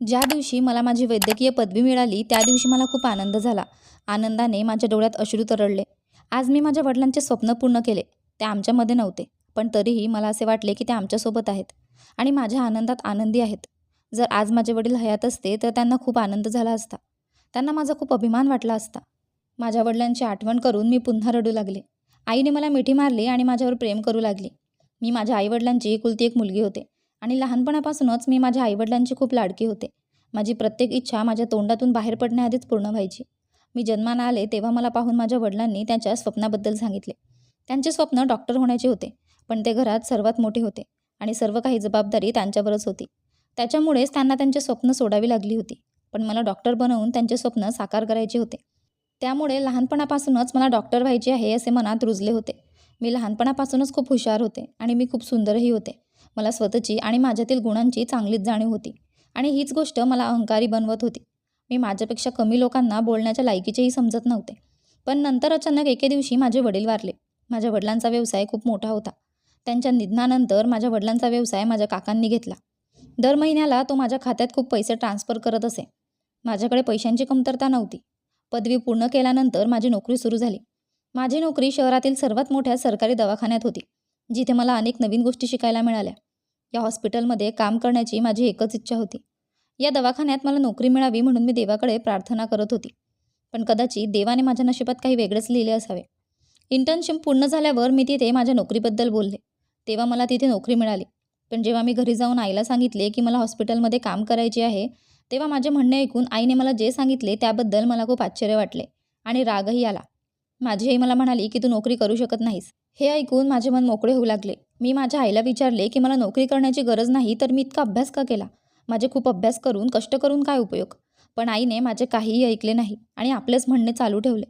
ज्या दिवशी मला माझी वैद्यकीय पदवी मिळाली त्या दिवशी मला खूप आनंद झाला. आनंदाने माझ्या डोळ्यात अश्रू तरळले. आज मी माझ्या वडिलांचे स्वप्न पूर्ण केले. ते आमच्यामध्ये नव्हते पण तरीही मला असे वाटले की ते आमच्यासोबत आहेत आणि माझ्या आनंदात आनंदी आहेत. जर आज माझे वडील हयात असते तर त्यांना खूप आनंद झाला असता. त्यांना माझा खूप अभिमान वाटला असता. माझ्या वडिलांची आठवण करून मी पुन्हा रडू लागले. आईने मला मिठी मारली आणि माझ्यावर प्रेम करू लागली. मी माझ्या आईवडिलांची एकुलती एक मुलगी होते. आणि लहानपणापासूनच मी माझ्या आईवडिलांची खूप लाडकी होते. माझी प्रत्येक इच्छा माझ्या तोंडातून बाहेर पडण्याआधीच पूर्ण व्हायची. मी जन्माला आले तेव्हा मला पाहून माझ्या वडिलांनी त्यांच्या स्वप्नाबद्दल सांगितले. त्यांचे स्वप्न डॉक्टर होण्याचे होते पण ते घरात सर्वात मोठे होते आणि सर्व काही जबाबदारी त्यांच्यावरच होती. त्याच्यामुळेच त्यांना त्यांचे स्वप्न सोडावी लागली होती पण मला डॉक्टर बनवून त्यांचे स्वप्न साकार करायचे होते. त्यामुळे लहानपणापासूनच मला डॉक्टर व्हायचे आहे असे मनात रुजले होते. मी लहानपणापासूनच खूप हुशार होते आणि मी खूप सुंदरही होते. मला स्वतःची आणि माझ्यातील गुणांची चांगलीच जाणीव होती. आणि हीच गोष्ट मला अहंकारी बनवत होती. मी माझ्यापेक्षा कमी लोकांना बोलण्याच्या लायकीचेही समजत नव्हते. पण नंतर अचानक एके दिवशी माझे वडील वारले. माझ्या वडिलांचा व्यवसाय खूप मोठा होता. त्यांच्या निधनानंतर माझ्या वडिलांचा व्यवसाय माझ्या काकांनी घेतला. दर महिन्याला तो माझ्या खात्यात खूप पैसे ट्रान्स्फर करत असे. माझ्याकडे पैशांची कमतरता नव्हती. पदवी पूर्ण केल्यानंतर माझी नोकरी सुरू झाली. माझी नोकरी शहरातील सर्वात मोठ्या सरकारी दवाखान्यात होती जिथे मला अनेक नवीन गोष्टी शिकायला मिळाल्या. या हॉस्पिटलमध्ये काम करण्याची माझी एकच इच्छा होती. या दवाखान्यात मला नोकरी मिळावी म्हणून मी देवाकडे प्रार्थना करत होती. पण कदाचित देवाने माझ्या नशिबात काही वेगळेच लिहिले असावे. इंटर्नशिप पूर्ण झाल्यावर मी तिथे माझ्या नोकरीबद्दल बोलले. तेव्हा मला तिथे नोकरी मिळाली. पण जेव्हा मी घरी जाऊन आईला सांगितले की मला हॉस्पिटलमध्ये काम करायचे आहे तेव्हा माझे म्हणणे ऐकून आईने मला जे सांगितले त्याबद्दल मला खूप आश्चर्य वाटले आणि रागही आला. माझी आई मला म्हणाली की तू नोकरी करू शकत नाहीस. हे ऐकून माझे मन मोकळे होऊ लागले. मी माझ्या आईला विचारले की मला नोकरी करण्याची गरज नाही तर मी इतका अभ्यास का केला? माझे खूप अभ्यास करून कष्ट करून काय उपयोग? पण आईने माझे काहीही ऐकले नाही आणि आपलेच म्हणणे चालू ठेवले.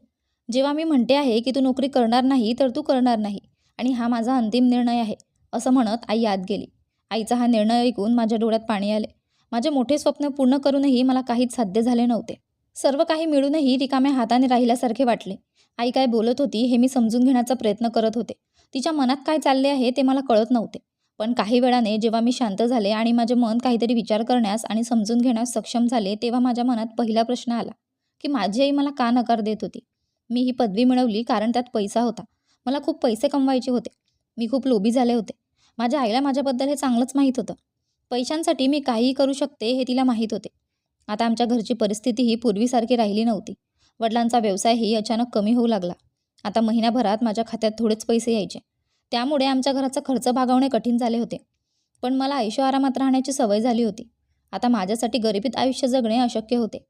जेव्हा मी म्हणते आहे की तू नोकरी करणार नाही तर तू करणार नाही आणि हा माझा अंतिम निर्णय आहे असं म्हणत आई आत गेली. आईचा हा निर्णय ऐकून माझ्या डोळ्यात पाणी आले. माझे मोठे स्वप्न पूर्ण करूनही मला काहीच साध्य झाले नव्हते. सर्व काही मिळूनही रिकाम्या हाताने राहिल्यासारखे वाटले. आई काय बोलत होती हे मी समजून घेण्याचा प्रयत्न करत होते. तिच्या मनात काय चालले आहे ते मला कळत नव्हते. पण काही वेळाने जेव्हा मी शांत झाले आणि माझे मन काहीतरी विचार करण्यास आणि समजून घेण्यास सक्षम झाले तेव्हा माझ्या मनात पहिला प्रश्न आला की माझी आई मला का नकार देत होती? मी ही पदवी मिळवली कारण त्यात पैसा होता. मला खूप पैसे कमवायचे होते. मी खूप लोभी झाले होते. माझ्या आईला माझ्याबद्दल हे चांगलंच माहीत होतं. पैशांसाठी मी काहीही करू शकते हे तिला माहीत होते. आता आमच्या घरची परिस्थितीही पूर्वीसारखी राहिली नव्हती. वडिलांचा व्यवसायही अचानक कमी होऊ लागला. आता महिन्याभरात माझ्या खात्यात थोडेच पैसे यायचे. त्यामुळे आमच्या घराचा खर्च भागवणे कठीण झाले होते. पण मला आयुष्य आरामात राहण्याची सवय झाली होती. आता माझ्यासाठी गरिबीत आयुष्य जगणे अशक्य होते.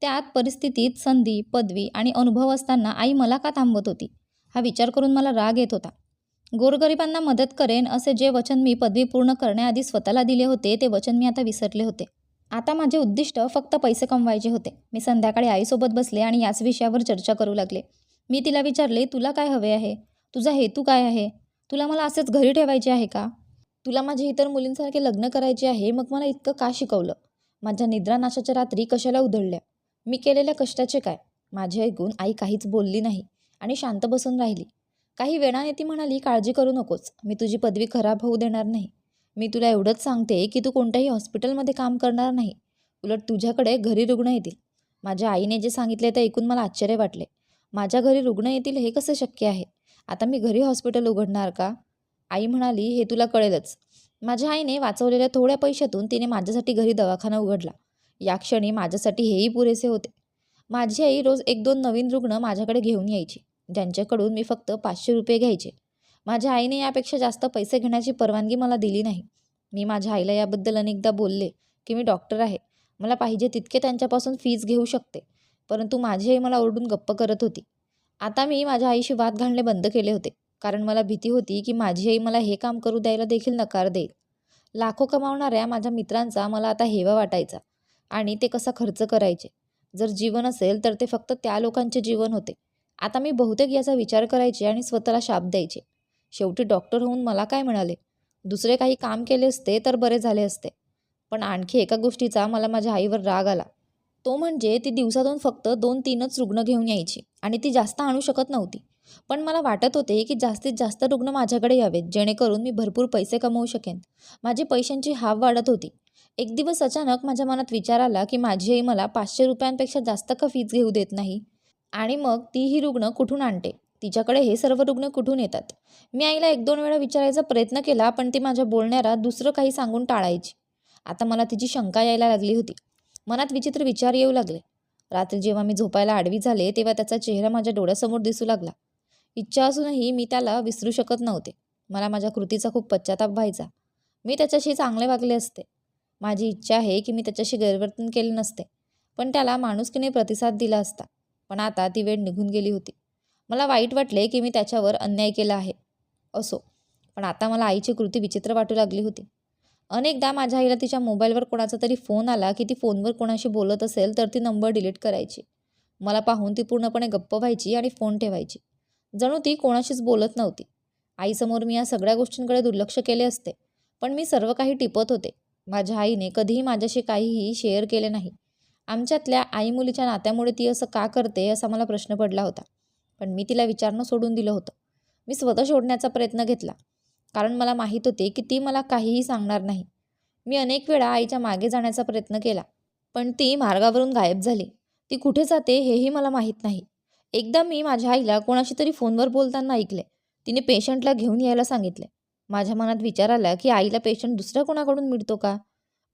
त्यात परिस्थितीत संधी पदवी आणि अनुभव असताना आई मला का थांबवत होती? हा विचार करून मला राग येत होता. गोरगरिबांना मदत करेन असे जे वचन मी पदवी पूर्ण करण्याआधी स्वतःला दिले होते ते वचन मी आता विसरले होते. आता माझे उद्दिष्ट फक्त पैसे कमवायचे होते. मी संध्याकाळी आईसोबत बसले आणि याच विषयावर चर्चा करू लागले. मी तिला विचारले तुला काय हवे आहे? तुझा हेतू काय आहे? तुला मला असेच घरी ठेवायचे आहे का? तुला माझ्या इतर मुलींसारखे लग्न करायचे आहे मग मला इतकं का शिकवलं? माझ्या निद्रानाशाच्या रात्री कशाला उधळल्या? मी केलेल्या कष्टाचे काय? माझे ऐकून आई काहीच बोलली नाही आणि शांत बसून राहिली. काही वेळाने ती म्हणाली काळजी करू नकोस. मी तुझी पदवी खराब होऊ देणार नाही. मी तुला एवढंच सांगते की तू कोणत्याही हॉस्पिटलमध्ये काम करणार नाही. उलट तुझ्याकडे घरी रुग्ण येतील. माझ्या आईने जे सांगितले ते ऐकून मला आश्चर्य वाटले. माझ्या घरी रुग्ण येतील हे कसं शक्य आहे? आता मी घरी हॉस्पिटल उघडणार का? आई म्हणाली हे तुला कळेलच. माझ्या आईने वाचवलेल्या थोड्या पैशातून तिने माझ्यासाठी घरी दवाखाना उघडला. या क्षणी माझ्यासाठी हेही पुरेसे होते. माझी आई रोज एक दोन नवीन रुग्ण माझ्याकडे घेऊन यायची. ज्यांच्याकडून मी फक्त पाचशे रुपये घ्यायचे. माझ्या आईने यापेक्षा जास्त पैसे घेण्याची परवानगी मला दिली नाही. मी माझ्या आईला याबद्दल अनेकदा बोलले की मी डॉक्टर आहे. मला पाहिजे तितके त्यांच्यापासून फीज घेऊ शकते. परंतु माझी आई मला ओरडून गप्प करत होती. आता मी माझ्या आईशी वाद घालणे बंद केले होते. कारण मला भीती होती की माझी आई मला हे काम करू द्यायला देखील नकार देईल. लाखो कमावणाऱ्या माझ्या मित्रांचा मला आता हेवा वाटायचा आणि ते कसा खर्च करायचे. जर जीवन असेल तर ते फक्त त्या लोकांचे जीवन होते. आता मी बहुतेक याचा विचार करायचे आणि स्वतःला शाप द्यायचे. शेवटी डॉक्टर होऊन मला काय मिळाले? दुसरे काही काम केले असते तर बरे झाले असते. पण आणखी एका गोष्टीचा मला माझ्या आईवर राग आला. तो म्हणजे ती दिवसातून फक्त दोन तीनच रुग्ण घेऊन यायची आणि ती जास्त आणू शकत नव्हती. पण मला वाटत होते की जास्तीत जास्त रुग्ण माझ्याकडे यावेत जेणेकरून मी भरपूर पैसे कमवू शकेन. माझी पैशांची हाव वाढत होती. एक दिवस अचानक माझ्या मनात विचार आला की माझी आई मला पाचशे रुपयांपेक्षा जास्त का फीज घेऊ देत नाही? आणि मग ती ही रुग्ण कुठून आणते? तिच्याकडे हे सर्व रुग्ण कुठून येतात? मी आईला एक दोन वेळा विचारायचा प्रयत्न केला पण ती माझ्या बोलण्याला दुसरं काही सांगून टाळायची. आता मला तिची शंका यायला लागली होती. मनात विचित्र विचार येऊ लागले. रात्री जेव्हा मी झोपायला आडवी झाले तेव्हा त्याचा चेहरा माझ्या डोळ्यासमोर दिसू लागला. इच्छा असूनही मी त्याला विसरू शकत नव्हते. मला माझ्या कृतीचा खूप पश्चाताप व्हायचा. मी त्याच्याशी चांगले वागले असते. माझी इच्छा आहे की मी त्याच्याशी गैरवर्तन केले नसते पण त्याला माणुसकीने प्रतिसाद दिला असता. पण आता ती वेळ निघून गेली होती. मला वाईट वाटले की मी त्याच्यावर अन्याय केला आहे. असो. पण आता मला आईची कृती विचित्र वाटू लागली होती. अनेकदा माझ्या आईला तिच्या मोबाईलवर कोणाचा तरी फोन आला की ती फोनवर कोणाशी बोलत असेल तर ती नंबर डिलीट करायची. मला पाहून ती पूर्णपणे गप्प व्हायची आणि फोन ठेवायची. जणू ती कोणाशीच बोलत नव्हती. आईसमोर मी या सगळ्या गोष्टींकडे दुर्लक्ष केले असते. पण मी सर्व काही टिपत होते. माझ्या आईने कधीही माझ्याशी काहीही शेअर केले नाही. आमच्यातल्या आई मुलीच्या नात्यामुळे ती असं का करते असा मला प्रश्न पडला होता. पण मी तिला विचारणं सोडून दिलं होतं. मी स्वतः शोधण्याचा प्रयत्न घेतला. कारण मला माहीत होते की ती मला काहीही सांगणार नाही. मी अनेक वेळा आईच्या मागे जाण्याचा प्रयत्न केला पण ती मार्गावरून गायब झाली. ती कुठे जाते हेही मला माहीत नाही. एकदा मी माझ्या आईला कोणाशी तरी फोनवर बोलताना ऐकले. तिने पेशंटला घेऊन यायला सांगितले. माझ्या मनात विचार आला की आईला पेशंट दुसऱ्या कोणाकडून मिळतो का?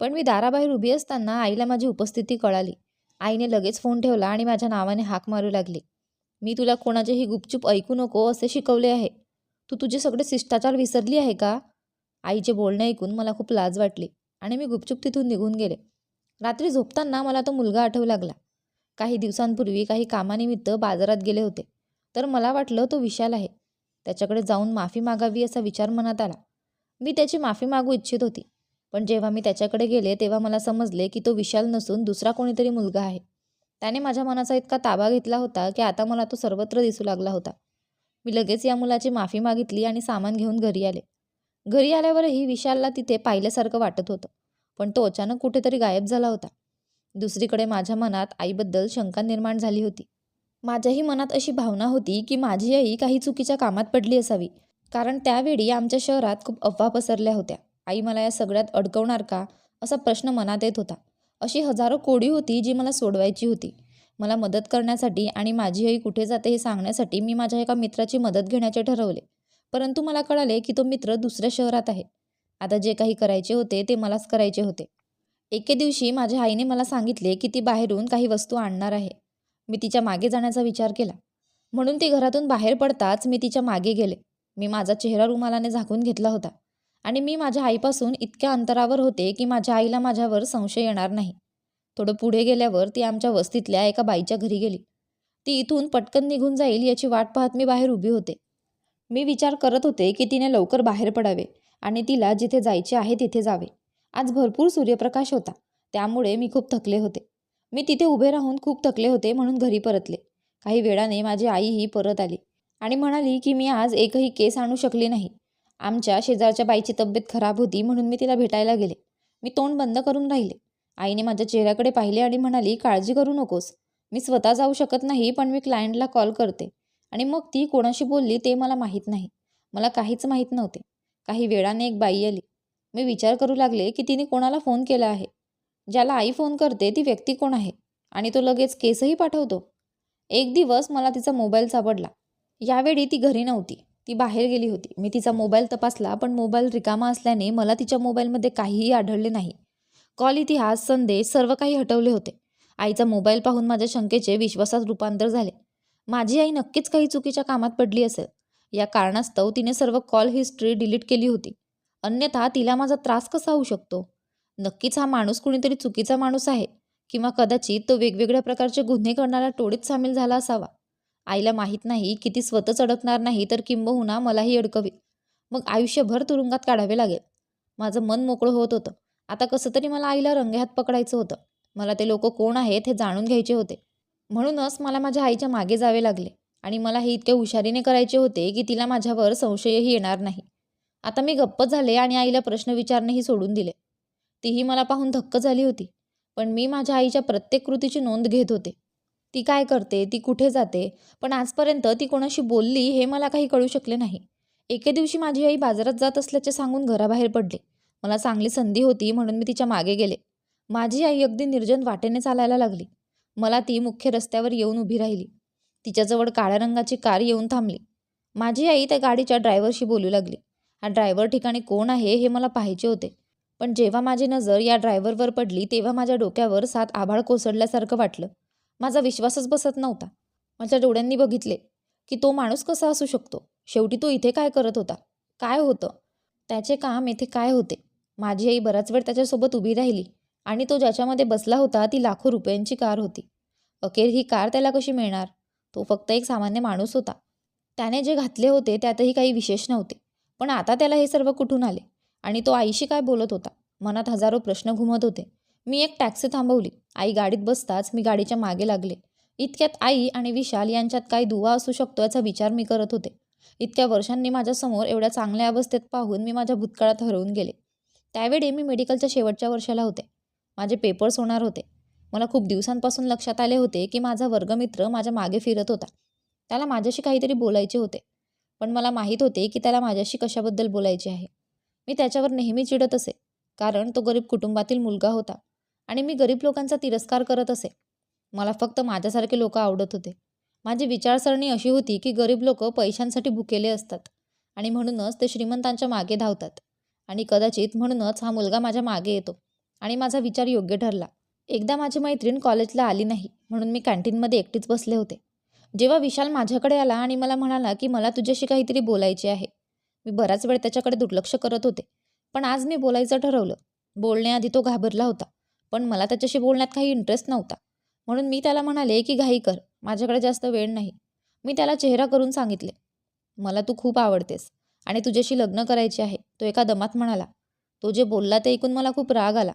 पण मी दाराबाहेर उभी असताना आईला माझी उपस्थिती कळाली. आईने लगेच फोन ठेवला आणि माझ्या नावाने हाक मारू लागली. मी तुला कोणाचेही गुपचूप ऐकू नको असे शिकवले आहे. तू तुझे सगळे शिष्टाचार विसरली आहे का? आईचे बोलणे ऐकून मला खूप लाज वाटली आणि मी गुपचूप तिथून निघून गेले. रात्री झोपताना मला तो मुलगा आठवू लागला. काही दिवसांपूर्वी काही कामानिमित्त बाजारात गेले होते. तर मला वाटलं तो विशाल आहे. त्याच्याकडे जाऊन माफी मागावी असा विचार मनात आला. मी त्याची माफी मागू इच्छित होती. पण जेव्हा मी त्याच्याकडे गेले तेव्हा मला समजले की तो विशाल नसून दुसरा कोणीतरी मुलगा आहे. त्याने माझ्या मनाचा इतका ताबा घेतला होता की आता मला तो सर्वत्र दिसू लागला होता. मी लगेच या मुलाची माफी मागितली आणि सामान घेऊन घरी आले. घरी आल्यावरही विशालला तिथे पाहिल्यासारखं वाटत होतं पण तो अचानक कुठेतरी गायब झाला होता. दुसरीकडे माझ्या मनात आईबद्दल शंका निर्माण झाली होती. माझ्याही मनात अशी भावना होती की माझी आई काही चुकीच्या कामात पडली असावी कारण त्यावेळी आमच्या शहरात खूप अफवा पसरल्या होत्या. आई मला या सगळ्यात अडकवणार का? असा प्रश्न मनात येत होता. अशी हजारो कोडी होती जी मला सोडवायची होती. मला मदत करण्यासाठी आणि माझी आई कुठे जाते हे सांगण्यासाठी मी माझ्या एका मित्राची मदत घेण्याचे ठरवले. परंतु मला कळाले की तो मित्र दुसऱ्या शहरात आहे. आता जे काही करायचे होते ते मलाच करायचे होते. एके दिवशी माझ्या आईने मला सांगितले की ती बाहेरून काही वस्तू आणणार आहे. मी तिच्यामागे जाण्याचा विचार केला. म्हणून ती घरातून बाहेर पडताच मी तिच्यामागे गेले. मी माझा चेहरा रुमालाने झाकून घेतला होता. आणि मी माझ्या आईपासून इतक्या अंतरावर होते की माझ्या आईला माझ्यावर संशय येणार नाही. थोडं पुढे गेल्यावर ती आमच्या वस्तीतल्या एका बाईच्या घरी गेली. ती इथून पटकन निघून जाईल याची वाट पाहत मी बाहेर उभी होते. मी विचार करत होते की तिने लवकर बाहेर पडावे आणि तिला जिथे जायचे आहे तिथे जावे. आज भरपूर सूर्यप्रकाश होता त्यामुळे मी खूप थकले होते. मी तिथे उभे राहून खूप थकले होते म्हणून घरी परतले. काही वेळाने माझी आईही परत आली आणि म्हणाली की मी आज एकही केस आणू शकली नाही. आमच्या शेजारच्या बाईची तब्येत खराब होती म्हणून मी तिला भेटायला गेले. मी तोंड बंद करून राहिले. आईने माझ्या चेहऱ्याकडे पाहिले आणि म्हणाली काळजी करू नकोस. मी स्वतः जाऊ शकत नाही पण मी क्लायंटला कॉल करते. आणि मग ती कोणाशी बोलली ते मला माहीत नाही. मला काहीच माहीत नव्हते. काही वेळाने एक बाई आली. मी विचार करू लागले की तिने कोणाला फोन केला आहे. ज्याला आई फोन करते ती व्यक्ती कोण आहे? आणि तो लगेच केसही पाठवतो. एक दिवस मला तिचा मोबाईल सापडला. यावेळी ती घरी नव्हती. ती बाहेर गेली होती. मी तिचा मोबाईल तपासला पण मोबाईल रिकामा असल्याने मला तिच्या मोबाईलमध्ये काहीही आढळले नाही. कॉल इतिहास संदेश सर्व काही हटवले होते. आईचा मोबाईल पाहून माझ्या शंकेचे विश्वासात रूपांतर झाले. माझी आई नक्कीच काही चुकीच्या कामात पडली असेल. या कारणास्तव तिने सर्व कॉल हिस्ट्री डिलीट केली होती. अन्यथा तिला माझा त्रास कसा होऊ शकतो? नक्कीच हा माणूस कुणीतरी चुकीचा माणूस आहे किंवा कदाचित तो वेगवेगळ्या प्रकारचे गुन्हे करणाऱ्या टोळीत सामील झाला असावा. आईला माहीत नाही की ती स्वतःच अडकणार नाही तर किंबहुना मलाही अडकवी मग आयुष्यभर तुरुंगात काढावे लागेल. माझं मन मोकळं होत होतं. आता कसं तरी मला आईला रंगेहात पकडायचं होतं. मला ते लोक कोण आहेत हे जाणून घ्यायचे होते. म्हणूनच मला माझ्या आईच्या मागे जावे लागले आणि मला हे इतके हुशारीने करायचे होते की तिला माझ्यावर संशयही येणार नाही. आता मी गप्प झाले आणि आईला प्रश्न विचारणेही सोडून दिले. तीही मला पाहून धक्क झाली होती. पण मी माझ्या आईच्या प्रत्येक कृतीची नोंद घेत होते. ती काय करते? ती कुठे जाते? पण आजपर्यंत ती कोणाशी बोलली हे मला काही कळू शकले नाही. एके दिवशी माझी आई बाजारात जात असल्याचे सांगून घराबाहेर पडले. मला चांगली संधी होती म्हणून मी तिच्यामागे गेले. माझी आई अगदी निर्जन वाटेने चालायला लागली. मला ती मुख्य रस्त्यावर येऊन उभी राहिली. तिच्याजवळ काळ्या रंगाची कार येऊन थांबली. माझी आई त्या गाडीच्या ड्रायव्हरशी बोलू लागली. हा ड्रायव्हर ठिकाणी कोण आहे हे मला पाहायचे होते. पण जेव्हा माझी नजर या ड्रायव्हरवर पडली तेव्हा माझ्या डोक्यावर सात आभाळ कोसळल्यासारखं वाटलं. माझा विश्वासच बसत नव्हता. माझ्या डोळ्यांनी बघितले की तो माणूस कसा असू शकतो? शेवटी तो इथे काय करत होता? काय होतं? त्याचे काम येथे काय होते? माझी आई बराच वेळ त्याच्यासोबत उभी राहिली आणि तो ज्याच्यामध्ये बसला होता ती लाखो रुपयांची कार होती. अखेर ही कार त्याला कशी मिळणार? तो फक्त एक सामान्य माणूस होता. त्याने जे घातले होते त्यातही काही विशेष नव्हते. पण आता त्याला हे सर्व कुठून आले? आणि तो आईशी काय बोलत होता? मनात हजारो प्रश्न घुमत होते. मी एक टॅक्सी थांबवली. आई गाडीत बसताच मी गाडीच्या मागे लागले. इतक्यात आई आणि विशाल यांच्यात काय दुवा असू शकतो याचा विचार मी करत होते. इतक्या वर्षांनी माझ्यासमोर एवढ्या चांगल्या अवस्थेत पाहून मी माझ्या भूतकाळात हरवून गेले. त्यावेळी मी मेडिकलच्या शेवटच्या वर्षाला होते. माझे पेपर्स होणार होते. मला खूप दिवसांपासून लक्षात आले होते की माझा वर्गमित्र माझ्या मागे फिरत होता. त्याला माझ्याशी काहीतरी बोलायचे होते. पण मला माहीत होते की त्याला माझ्याशी कशाबद्दल बोलायचे आहे. मी त्याच्यावर नेहमी चिडत असे कारण तो गरीब कुटुंबातील मुलगा होता आणि मी गरीब लोकांचा तिरस्कार करत असे. मला फक्त माझ्यासारखे लोक आवडत होते. माझी विचारसरणी अशी होती की गरीब लोक पैशांसाठी भुकेले असतात आणि म्हणूनच ते श्रीमंतांच्या मागे धावतात. आणि कदाचित म्हणूनच हा मुलगा माझ्या मागे येतो आणि माझा विचार योग्य ठरला. एकदा माझी मैत्रीण कॉलेजला आली नाही म्हणून मी कॅन्टीनमध्ये एकटीच बसले होते. जेव्हा विशाल माझ्याकडे आला आणि मला म्हणाला की मला तुझ्याशी काहीतरी बोलायचे आहे. मी बराच वेळ त्याच्याकडे दुर्लक्ष करत होते पण आज मी बोलायचं ठरवलं. बोलण्याआधी तो घाबरला होता पण मला त्याच्याशी बोलण्यात काही इंटरेस्ट नव्हता. म्हणून मी त्याला म्हणाले की घाई कर माझ्याकडे जास्त वेळ नाही. मी त्याला चेहरा करून सांगितले मला तू खूप आवडतेस. आणि तुझ्याशी लग्न करायचे आहे. तो एका दमात म्हणाला तो जे बोलला ते ऐकून मला खूप राग आला.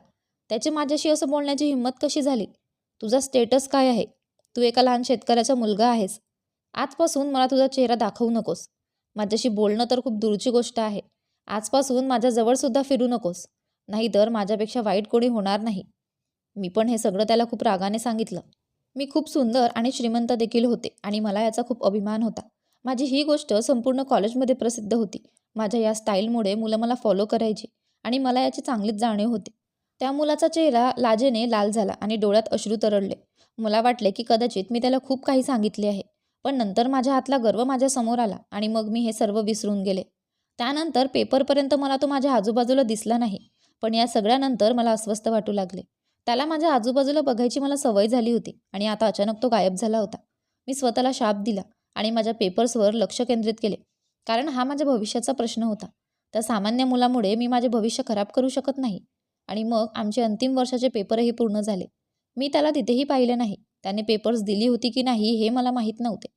त्याचे माझ्याशी असं बोलण्याची हिंमत कशी झाली? तुझा स्टेटस काय आहे? तू एका लहान शेतकऱ्याचा मुलगा आहेस. आजपासून मला तुझा चेहरा दाखवू नकोस. माझ्याशी बोलणं तर खूप दूरची गोष्ट आहे. आजपासून माझ्याजवळसुद्धा फिरू नकोस. नाहीतर माझ्यापेक्षा वाईट कोणी होणार नाही. मी पण हे सगळं त्याला खूप रागाने सांगितलं. मी खूप सुंदर आणि श्रीमंत देखील होते आणि मला याचा खूप अभिमान होता. माझी ही गोष्ट संपूर्ण कॉलेजमध्ये प्रसिद्ध होती. माझ्या या स्टाईलमुळे मुलं मला फॉलो करायची आणि मला याची चांगलीच जाणीव होती. त्या मुलाचा चेहरा लाजेने लाल झाला आणि डोळ्यात अश्रू तरळले. मला वाटले की कदाचित मी त्याला खूप काही सांगितले आहे. पण नंतर माझ्या हातला गर्व माझ्यासमोर आला आणि मग मी हे सर्व विसरून गेले. त्यानंतर पेपरपर्यंत मला तो माझ्या आजूबाजूला दिसला नाही पण या सगळ्यानंतर मला अस्वस्थ वाटू लागले. त्याला माझ्या आजूबाजूला बघायची मला सवय झाली होती आणि आता अचानक तो गायब झाला होता. मी स्वतःला शाप दिला. आणि माझ्या पेपर्सवर लक्ष केंद्रित केले. कारण हा माझ्या भविष्याचा प्रश्न होता. त्या सामान्य मुलामुळे मी माझे भविष्य खराब करू शकत नाही. आणि मग आमचे अंतिम वर्षाचे पेपरही पूर्ण झाले. मी त्याला तिथेही पाहिले नाही. त्याने पेपर्स दिली होती की नाही हे मला माहीत नव्हते.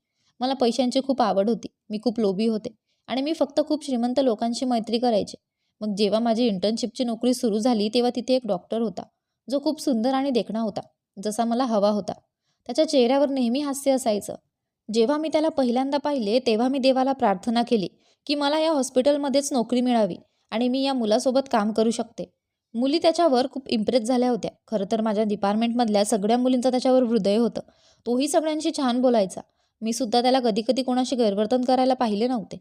मला पैशांची खूप आवड होती. मी खूप लोभी होते. आणि मी फक्त खूप श्रीमंत लोकांशी मैत्री करायचे. मग जेव्हा माझी इंटर्नशिपची नोकरी सुरू झाली तेव्हा तिथे एक डॉक्टर होता. जो खूप सुंदर आणि देखणा होता. जसा मला हवा होता. त्याच्या चेहऱ्यावर नेहमी हास्य असायचं. जेव्हा मी त्याला पहिल्यांदा पाहिले तेव्हा मी देवाला प्रार्थना केली की मला या हॉस्पिटलमध्येच नोकरी मिळावी आणि मी या मुलासोबत काम करू शकते. मुली त्याच्यावर खूप इम्प्रेस झाल्या होत्या. खरं तर माझ्या डिपार्टमेंटमधल्या सगळ्या मुलींचं त्याच्यावर हृदय होतं. तोही सगळ्यांशी छान बोलायचा. मी सुद्धा त्याला कधी कधी कोणाशी गैरवर्तन करायला पाहिले नव्हते.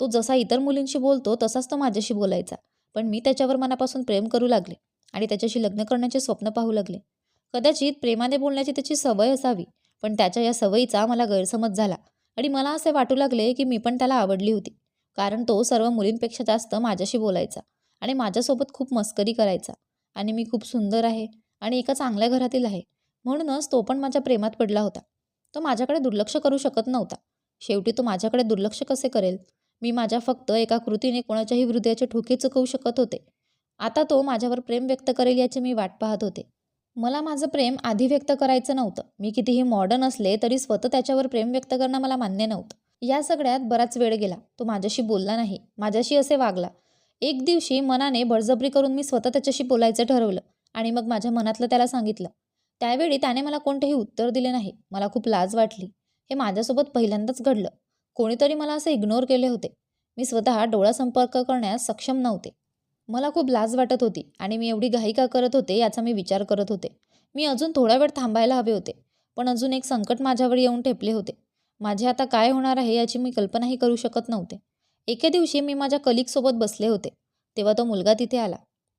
तो जसा इतर मुलींशी बोलतो तसाच तो माझ्याशी बोलायचा. पण मी त्याच्यावर मनापासून प्रेम करू लागले आणि त्याच्याशी लग्न करण्याचे स्वप्न पाहू लागले. कदाचित प्रेमाने बोलण्याची त्याची सवय असावी. पण त्याच्या या सवयीचा मला गैरसमज झाला आणि मला असे वाटू लागले की मी पण त्याला आवडली होती. कारण तो सर्व मुलींपेक्षा जास्त माझ्याशी बोलायचा आणि माझ्यासोबत खूप मस्करी करायचा आणि मी खूप सुंदर आहे आणि एका चांगल्या घरातील आहे. म्हणूनच तो पण माझ्या प्रेमात पडला होता. तो माझ्याकडे दुर्लक्ष करू शकत नव्हता. शेवटी तो माझ्याकडे दुर्लक्ष कसे करेल? मी माझ्या फक्त एका कृतीने कोणाच्याही हृदयाचे ठोके चुकवू शकत होते. आता तो माझ्यावर प्रेम व्यक्त करेल याची मी वाट पाहत होते. मला माझं प्रेम आधी व्यक्त करायचं नव्हतं. मी कितीही मॉडर्न असले तरी स्वतः त्याच्यावर प्रेम व्यक्त करणं मला मान्य नव्हतं. या सगळ्यात बराच वेळ गेला. तो माझ्याशी बोलला नाही. माझ्याशी असे वागला. एक दिवशी मनाने बळजबरी करून मी स्वतः त्याच्याशी बोलायचं ठरवलं आणि मग माझ्या मनातलं त्याला सांगितलं. त्यावेळी त्याने मला कोणतेही उत्तर दिले नाही. मला खूप लाज वाटली. हे माझ्यासोबत पहिल्यांदाच घडलं. कोणीतरी मला असं इग्नोर केले होते. मी स्वतः डोळा संपर्क करण्यास सक्षम नव्हते. मला खूप लाज वाटत होती आणि मी एवढी घाई का करत होते याचा मी विचार करत होते. मी अजून थोडा वेळ थांबायला हवे होते पण अजून एक संकट माझ्यावर येऊन ठेपले होते. माझे आता काय होणार आहे याची मी कल्पनाही करू शकत नव्हते. एके दिवशी मी माझ्या कलिकसोबत बसले होते. तेव्हा तो मुलगा तिथे आला.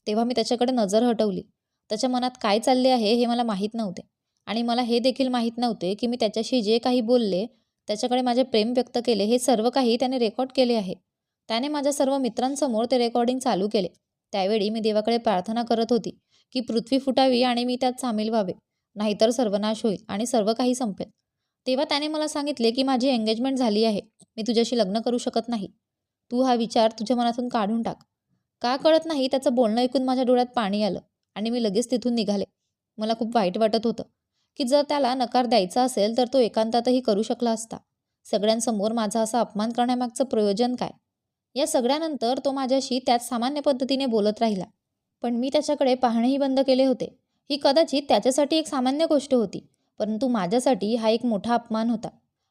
तेव्हा मी त्याच्याकडे नजर हटवली. त्याच्या मनात काय चालले आहे हे मला माहीत नव्हते आणि मला हे देखील माहीत नव्हते की मी त्याच्याशी जे काही बोलले त्याच्याकडे माझे प्रेम व्यक्त केले हे सर्व काही त्याने रेकॉर्ड केले आहे. त्याने माझ्या सर्व मित्रांसमोर ते रेकॉर्डिंग चालू केले. त्यावेळी मी देवाकडे प्रार्थना करत होती की पृथ्वी फुटावी आणि मी त्यात सामील व्हावे. नाहीतर सर्वनाश होईल आणि सर्व काही संपेल. तेव्हा त्याने मला सांगितले की माझी एंगेजमेंट झाली आहे. मी तुझ्याशी लग्न करू शकत नाही. तू हा विचार तुझ्या मनातून काढून टाक. का कळत नाही त्याचं बोलणं ऐकून माझ्या डोळ्यात पाणी आलं आणि मी लगेच तिथून निघाले. मला खूप वाईट वाटत होतं की जर त्याला नकार द्यायचा असेल तर तो एकांतातही करू शकला असता. सगळ्यांसमोर माझा असा अपमान करण्यामागचं प्रयोजन काय? या सगळ्यानंतर तो माझ्याशी त्याच सामान्य पद्धतीने बोलत राहिला. पण मी त्याच्याकडे पाहणेही बंद केले होते. ही कदाचित त्याच्यासाठी एक सामान्य गोष्ट होती परंतु माझ्यासाठी हा एक मोठा अपमान होता.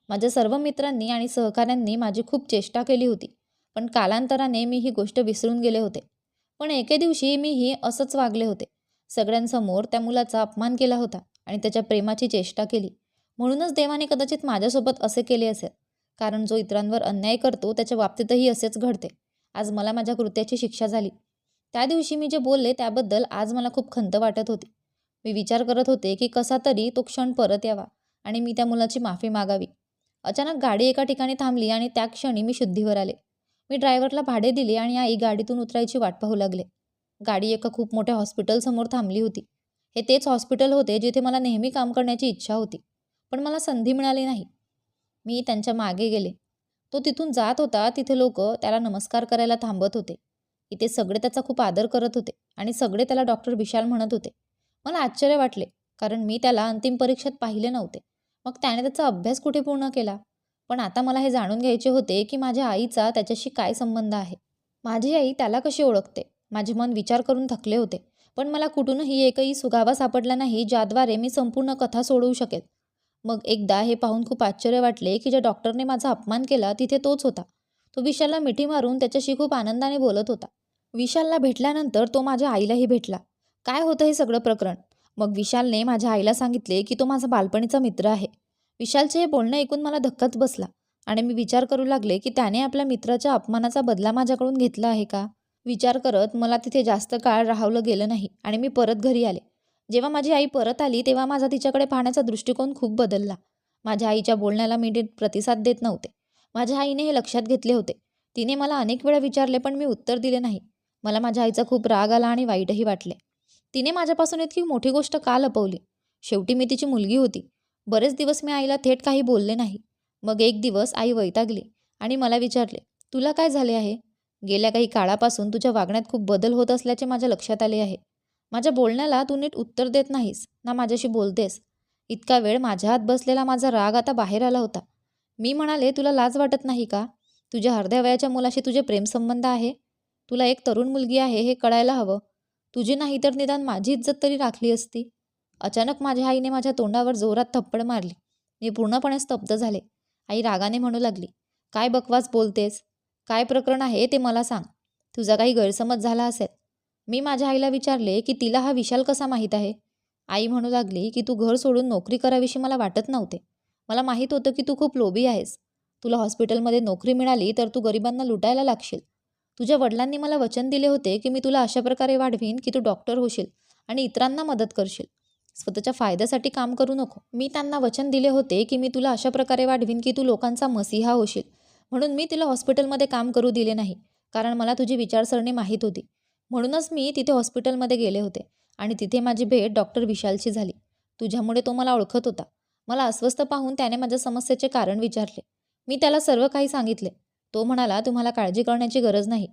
माझ्या सर्व मित्रांनी आणि सहकाऱ्यांनी माझी खूप चेष्टा केली होती पण कालांतराने मी ही गोष्ट विसरून गेले होते. पण एके दिवशी मीही असंच वागले होते. सगळ्यांसमोर त्या मुलाचा अपमान केला होता आणि त्याच्या प्रेमाची चेष्टा केली. म्हणूनच देवाने कदाचित माझ्यासोबत असे केले असेल. कारण जो इतरांवर अन्याय करतो त्याच्या बाबतीतही असेच घडते. आज मला माझ्या कृत्याची शिक्षा झाली. त्या दिवशी मी जे बोलले त्याबद्दल आज मला खूप खंत वाटत होती. मी विचार करत होते की कसा तरी तो क्षण परत यावा आणि मी त्या मुलाची माफी मागावी. अचानक गाडी एका ठिकाणी थांबली आणि त्या क्षणी मी शुद्धीवर आले. मी ड्रायव्हरला भाडे दिले आणि आई गाडीतून उतरायची वाट पाहू लागले. गाडी एका खूप मोठ्या हॉस्पिटलसमोर थांबली होती. हे तेच हॉस्पिटल होते जिथे मला नेहमी काम करण्याची इच्छा होती. पण मला संधी मिळाली नाही. मी त्यांच्या मागे गेले. तो तिथून जात होता तिथे लोक त्याला नमस्कार करायला थांबत होते. इथे सगळे त्याचा खूप आदर करत होते आणि सगळे त्याला डॉक्टर विशाल म्हणत होते. मला आश्चर्य वाटले कारण मी त्याला अंतिम परीक्षेत पाहिले नव्हते. मग त्याने त्याचा अभ्यास कुठे पूर्ण केला? पण आता मला हे जाणून घ्यायचे होते की माझ्या आईचा त्याच्याशी काय संबंध आहे? माझी आई त्याला कशी ओळखते? माझे मन विचार करून थकले होते. पण मला कुठूनही एकही सुगावा सापडला नाही ज्याद्वारे मी संपूर्ण कथा सोडवू शकेल. मग एकदा हे पाहून खूप आश्चर्य वाटले की ज्या डॉक्टरने माझा अपमान केला तिथे तोच होता. तो विशालला मिठी मारून त्याच्याशी खूप आनंदाने बोलत होता. विशालला भेटल्यानंतर तो माझ्या आईलाही भेटला. काय होतं हे सगळं प्रकरण? मग विशालने माझ्या आईला सांगितले की तो माझा बालपणीचा मित्र आहे. विशालचे हे बोलणं ऐकून मला धक्काच बसला आणि मी विचार करू लागले की त्याने आपल्या मित्राच्या अपमानाचा बदला माझ्याकडून घेतला आहे का? विचार करत मला तिथे जास्त काळ राहवलं गेलं नाही आणि मी परत घरी आले. जेव्हा माझी आई परत आली तेव्हा माझा तिच्याकडे पाहण्याचा दृष्टिकोन खूप बदलला. माझ्या आईच्या बोलण्याला मी प्रतिसाद देत नव्हते. माझ्या आईने हे लक्षात घेतले होते. तिने मला अनेक वेळा विचारले पण मी उत्तर दिले नाही. मला माझ्या आईचा खूप राग आला आणि वाईटही वाटले. तिने माझ्यापासून इतकी मोठी गोष्ट का लपवली? शेवटी मी तिची मुलगी होती. बरेच दिवस मी आईला थेट काही बोलले नाही. मग एक दिवस आई वैतागली आणि मला विचारले तुला काय झाले आहे? गेल्या काही काळापासून तुझ्या वागण्यात खूप बदल होत असल्याचे माझ्या लक्षात आले आहे. माझ्या बोलण्याला तू नीट उत्तर देत नाहीस ना माझ्याशी बोलतेस. इतका वेळ माझ्या हात बसलेला माझा राग आता बाहेर आला होता. मी म्हणाले तुला लाज वाटत नाही का? तुझ्या अर्ध्या वयाच्या मुलाशी तुझे प्रेमसंबंध आहे? तुला एक तरुण मुलगी आहे हे कळायला हवं. तुझी नाही तर निदान माझी इज्जत तरी राखली असती. अचानक माझ्या आईने माझ्या तोंडावर जोरात थप्पड मारली. मी पूर्णपणे स्तब्ध झाले. आई रागाने म्हणू लागली काय बकवास बोलतेस? काय प्रकरण आहे ते मला सांग. तुझा काही गैरसमज झाला असेल. मी माझ्या आईला विचारले की तिला हा विशाल कसा माहीत आहे? आई म्हणू लागली की तू घर सोडून नोकरी कराविषयी मला वाटत नव्हते. मला माहीत होतं की तू खूप लोभी आहेस. तुला हॉस्पिटलमध्ये नोकरी मिळाली तर तू गरिबांना लुटायला लागशील. तुझ्या वडिलांनी मला वचन दिले होते की मी तुला अशा प्रकारे वाढवीन की तू डॉक्टर होशील आणि इतरांना मदत करशील. स्वतःच्या फायद्यासाठी काम करू नको. मी त्यांना वचन दिले होते की मी तुला अशा प्रकारे वाढवीन की तू लोकांचा मसिहा होशील. म्हणून मी तिला हॉस्पिटलमध्ये काम करू दिले नाही कारण मला तुझी विचारसरणी माहीत होती. म्हणूनच मी तिथे हॉस्पिटलमध्ये गेले होते आणि तिथे माझी भेट डॉक्टर विशालशी झाली. तुझ्यामुळे तो मला ओळखत होता. मला अस्वस्थ पाहून त्याने माझ्या समस्येचे कारण विचारले. मी त्याला सर्व काही सांगितले. तो म्हणाला तुम्हाला काळजी करण्याची गरज नाही.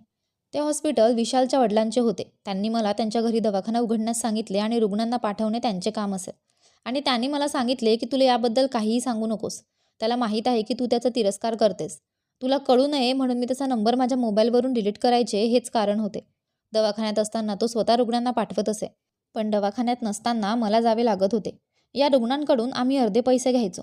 ते हॉस्पिटल विशालच्या वडिलांचे होते. त्यांनी मला त्यांच्या घरी दवाखाना उघडण्यास सांगितले आणि रुग्णांना पाठवणे त्यांचे काम असेल. आणि त्यांनी मला सांगितले की तुला याबद्दल काहीही सांगू नकोस. त्याला माहीत आहे की तू त्याचा तिरस्कार करतेस. तुला कळू नये म्हणून मी त्याचा नंबर माझ्या मोबाईलवरून डिलीट करायचे हेच कारण होते. दवाखान्यात असताना तो स्वतः रुग्णांना पाठवत असे. पण दवाखान्यात नसताना मला जावे लागत होते. या रुग्णांकडून आम्ही अर्धे पैसे घ्यायचो.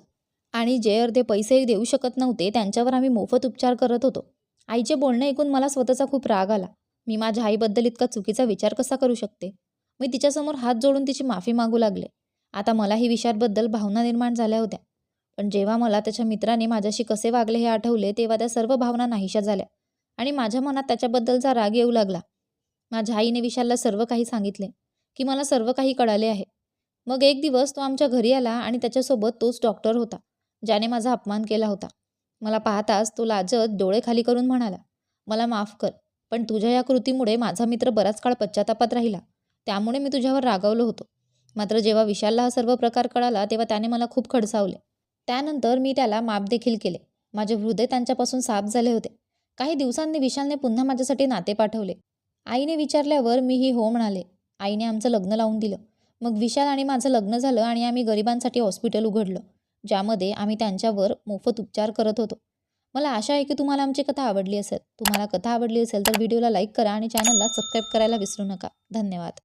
आणि जे अर्धे पैसे देऊ शकत नव्हते त्यांच्यावर आम्ही मोफत उपचार करत होतो. आईचे बोलणे ऐकून मला स्वतःचा खूप राग आला. मी माझ्या आईबद्दल इतका चुकीचा विचार कसा करू शकते? मी तिच्यासमोर हात जोडून तिची माफी मागू लागले. आता मलाही विषयाबद्दल भावना निर्माण झाल्या होत्या. पण जेव्हा मला त्याच्या मित्राने माझ्याशी कसे वागले हे आठवले तेव्हा त्या सर्व भावना नाहीशा झाल्या. आणि माझ्या मनात त्याच्याबद्दलचा राग येऊ लागला. माझ्या आईने विशालला सर्व काही सांगितले की मला सर्व काही कळाले आहे. मग एक दिवस तो आमच्या घरी आला आणि त्याच्यासोबत तोच डॉक्टर होता ज्याने माझा अपमान केला होता. मला पाहताच तो लाजत डोळे खाली करून म्हणाला मला माफ कर पण तुझ्या या कृतीमुळे माझा मित्र बराच काळ पश्चातापात राहिला. त्यामुळे मी तुझ्यावर रागावलो होतो. मात्र जेव्हा विशालला हा सर्व प्रकार कळाला तेव्हा त्याने मला खूप खडसावले. त्यानंतर मी त्याला माप देखील केले. माझे हृदय त्यांच्यापासून साफ झाले होते. काही दिवसांनी विशालने पुन्हा माझ्यासाठी नाते पाठवले. आईने विचारल्यावर मी ही हो म्हणाले. आईने आमचं लग्न लावून दिलं. मग विशाल आणि माझं लग्न झालं आणि आम्ही गरिबांसाठी हॉस्पिटल उघडलं ज्यामध्ये आम्ही त्यांच्यावर मोफत उपचार करत होतो. मला आशा आहे की तुम्हाला आमची कथा आवडली असेल. तुम्हाला कथा आवडली असेल तर व्हिडिओला लाईक करा आणि चॅनलला सबस्क्राईब करायला विसरू नका. धन्यवाद.